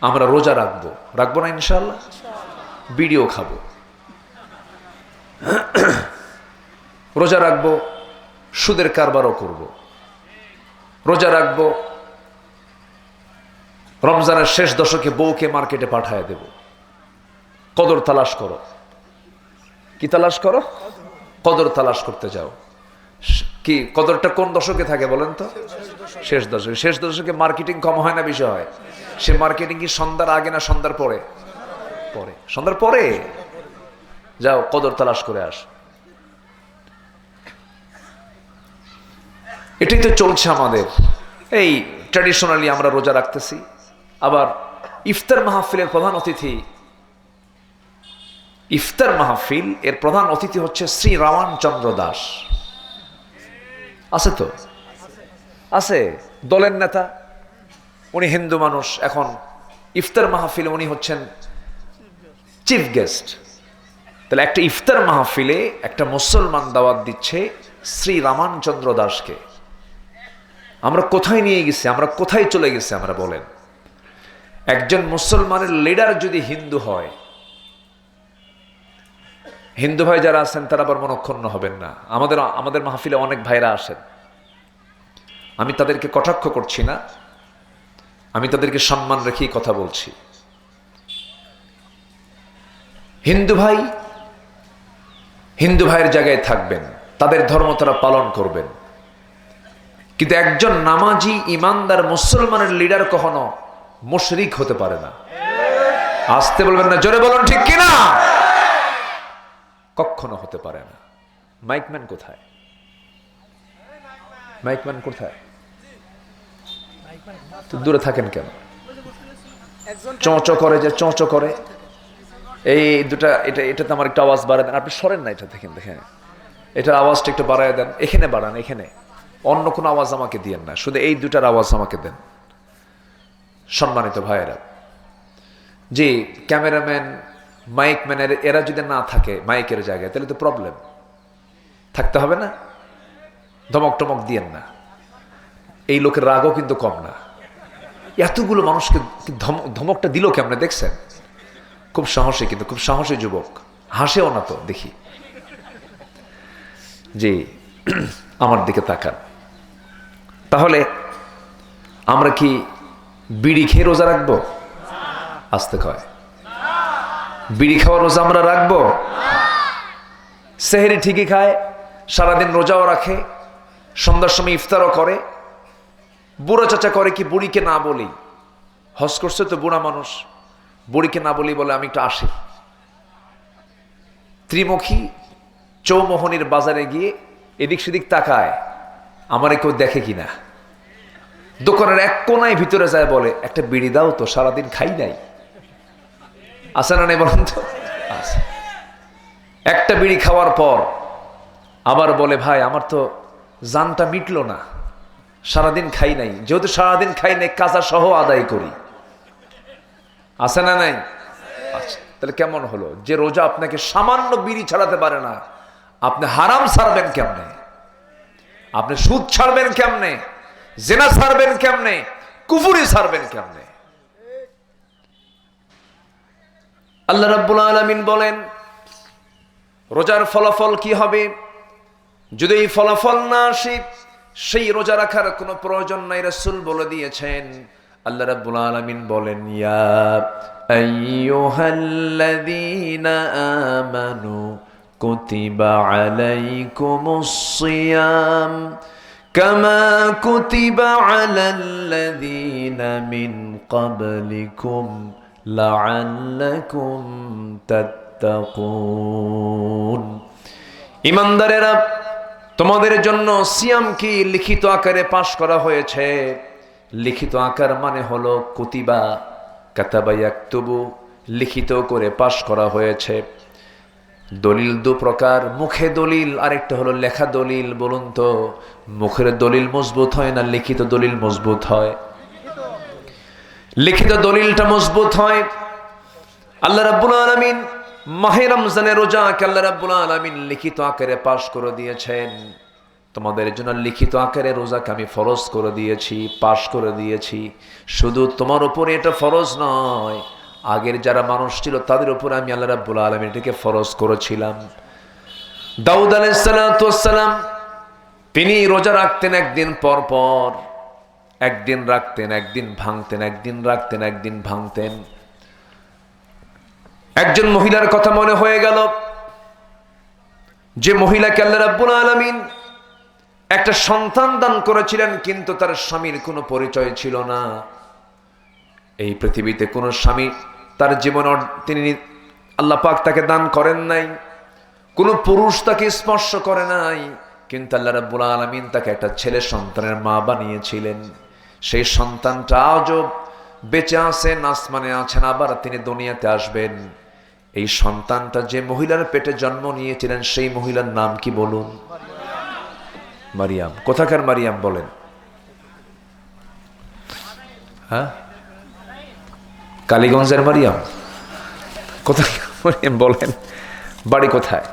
আমরা রোজা রাখব। রাখব না ইনশাল্লাহ বিড়িও খাব। রোজা রাখব, সুদের কারবারও করব। রোজা রাখব, রমজানের শেষ দশকে বউকে মার্কেটে পাঠায় দেব। কদর তালাশ করো। কি তালাশ করো? কদর তালাশ করতে যাও। কি, কদরটা কোন দশকে থাকে বলেন তো? শেষ দশকে। শেষ দশকে মার্কেটিং কম হয় না বিষয় হয়? সে মার্কেটিং কি সন্ধ্যার আগে না সন্ধ্যার পরে? পরে। সন্ধ্যার পরে? যাও, কদর তালাশ করে আস। এটাই তো চলছে আমাদের। এই ট্র্যাডিশনালি আমরা রোজা রাখতেছি। আবার ইফতার মাহফিলের প্রধান অতিথি, ইফতার মাহফিল এর প্রধান অতিথি হচ্ছে শ্রী রামানচন্দ্র দাস। আছে তো? আছে। দলের নেতা উনি হিন্দু মানুষ, এখন ইফতার মাহফিলে উনি হচ্ছেন চিফ গেস্ট। তাহলে একটা ইফতার মাহফিলে একটা মুসলমান দাওয়াত দিচ্ছে শ্রী রামানচন্দ্র দাসকে। আমরা কোথায় নিয়ে গেছি, আমরা কোথায় চলে গেছি, আমরা বলেন। একজন মুসলমানের লিডার যদি হিন্দু হয়, হিন্দু ভাই যারা আছেন, তারা আবার মনক্ষণ্ণ হবেন না। আমাদের আমাদের মাহফিলে অনেক ভাইরা আসেন। আমি তাদেরকে কটাক্ষ করছি না। আমি তাদেরকে সম্মান রেখেই কথা বলছি। হিন্দু ভাই, হিন্দু ভাইয়ের জায়গায় থাকবেন। তাদের ধর্ম তারা পালন করবেন। কিন্তু একজন নামাজি, ইমানদার, মুসলমানের লিডার কখনো মুশরিক হতে পারে না। আসতে বলবেন না, জোরে বলুন ঠিক কিনা? কখনো হতে পারে না। মাইকম্যান কোথায়? মাইকম্যান কোথায়? তো দূরে থাকেন কেন? চঁচো করে যে চঁচো করে। এই দুটা, এটা, এটাতে আমার একটু আওয়াজ বাড়ায় দেন। আপনি সরেন না এটা দেখেন দেখেন এটার আওয়াজটা একটু বাড়ায় দেন। এখানে বাড়ান, এখানে। অন্য কোনো আওয়াজ আমাকে দিয়েন না। শুধু এই দুটার আওয়াজ আমাকে দেন। সম্মানিত ভাইয়েরা। জি, ক্যামেরাম্যান মাইকম্যানের এরা যদি না থাকে মাইকের জায়গায়, তাহলে তো প্রবলেম। থাকতে হবে না? ধমক টমক দিয়েন না। এই লোকের রাগও কিন্তু কম না। এতগুলো মানুষকে ধমকটা দিল কেমনে দেখছেন? খুব সাহসী কিন্তু, খুব সাহসী যুবক। হাসেও না তো, দেখি। যে আমার দিকে তাকান। তাহলে আমরা কি বিড়ি খেয়ে রোজা রাখব? আসতে কয়। বিড়ি খাওয়া রোজা আমরা রাখব? সেহেরি ঠিকই খায়, সারাদিন রোজাও রাখে, সন্ধ্যার সময় ইফতারও করে বুড়ো চাচা করে কি বুড়িকে না বলি? হস করছে তো বুড়া মানুষ। বুড়িকে না বলি বলে আমি একটু আসি। ত্রিমুখী চৌমোহনীর বাজারে গিয়ে এদিক সেদিক তাকায়। আমারে কেউ দেখে কিনা। দোকানের এক কোনায় ভিতরে যায় বলে, একটা বিড়ি দাও তো, সারাদিন খাই নাই। আছে না নেই বলুন তো? একটা বিড়ি খাওয়ার পর আবার বলে, ভাই, আমার তো জানটা মিটলো না। সারাদিন খাই নাই। যেহেতু সারাদিন খাই নাই কাজা সহ আদায় করি। আছে না নাই? আচ্ছা তাহলে কেমন হলো? যে রোজা আপনাকে সামান্য বিড়ি ছাড়াতে পারে না, আপনি হারাম ছাড়বেন কেমনে? আপনি সুদ ছাড়বেন কেমনে? জেনা ছাড়বেন কেমনে? কুফুরি ছাড়বেন কেমনে? আল্লাহ রাব্বুল আলামিন বলেন, রোজার ফলাফল কি হবে? যদি এই ফলাফল না আসে সেই রোজা রাখার কোনো প্রয়োজন নাই, রাসূল বলে দিয়েছেন। আল্লাহ রাব্বুল আলামিন বলেন, ইয়া আইয়ুহাল্লাযীনা আমানু কুতিবা আলাইকুমুস সিয়াম কামা কুতিবা আলাল্লাযীনা মিন ক্বাবলিকুম লাআল্লাকুম তাত্তাকুন। ইমানদারেরা তোমাদের জন্য সিয়াম কি লিখিত আকারে পাশ করা হয়েছে? লিখিত আকার মানে হলো কুতিবা কাতাবাইয়াক্তুবু লিখিত করে পাশ করা হয়েছে। দলিল দু প্রকার, মুখে দলিল, আরেকটা হলো লেখা দলিল, বলুন তো, মুখের দলিল মজবুত হয় না লিখিত দলিল মজবুত হয়? লিখিত দলিলটা মজবুত হয়। আল্লাহ রাব্বুল আলামিন মাহে রমজানের রোজাকে আল্লাহ রাব্বুল আলামিন লিখিত আকারে পাশ করে দিয়েছেন। তোমাদের জন্য লিখিত আকারে রোজাকে আমি ফরজ করে দিয়েছি, পাশ করে দিয়েছি। শুধু তোমার উপরে এটা ফরজ নয়, আগের যারা মানুষ ছিল তাদের উপরে আমি আল্লাহ রাব্বুল আলম এটাকে ফরজ করেছিলাম। দাউদ আলাইসালাম তিনি রোজা রাখতেন একদিন পর পর, একদিন রাখতেন, একদিন ভাঙতেন, একদিন রাখতেন, একদিন ভাঙতেন। একজন মহিলার কথা মনে হয়ে গেল। যে মহিলাকে আল্লাহ রাব্বুল আলামিন একটা সন্তান দান করেছিলেন, কিন্তু তার স্বামীর কোনো পরিচয় ছিল না। এই পৃথিবীতে কোনো স্বামী তার জীবন তিনি আল্লাহ পাক তাকে দান করেন নাই। কোনো পুরুষ তাকে স্পর্শ করে নাই। কিন্তু আল্লাহ রাব্বুল আলামিন তাকে একটা ছেলে সন্তানের মা বানিয়েছিলেন। সেই সন্তানটা আজও বেঁচে আছেন আসমানে আছেন, আবার তিনি দুনিয়াতে আসবেন। এই সন্তানটা যে মহিলার পেটে জন্ম নিয়েছিলেন, সেই মহিলার নাম কি বলুন? মারিয়াম। কোথাকার মারিয়াম বলেন? হ্যাঁ? কালীগঞ্জের মারিয়াম। কোথায় মারিয়াম বলেন? বাড়ি কোথায়?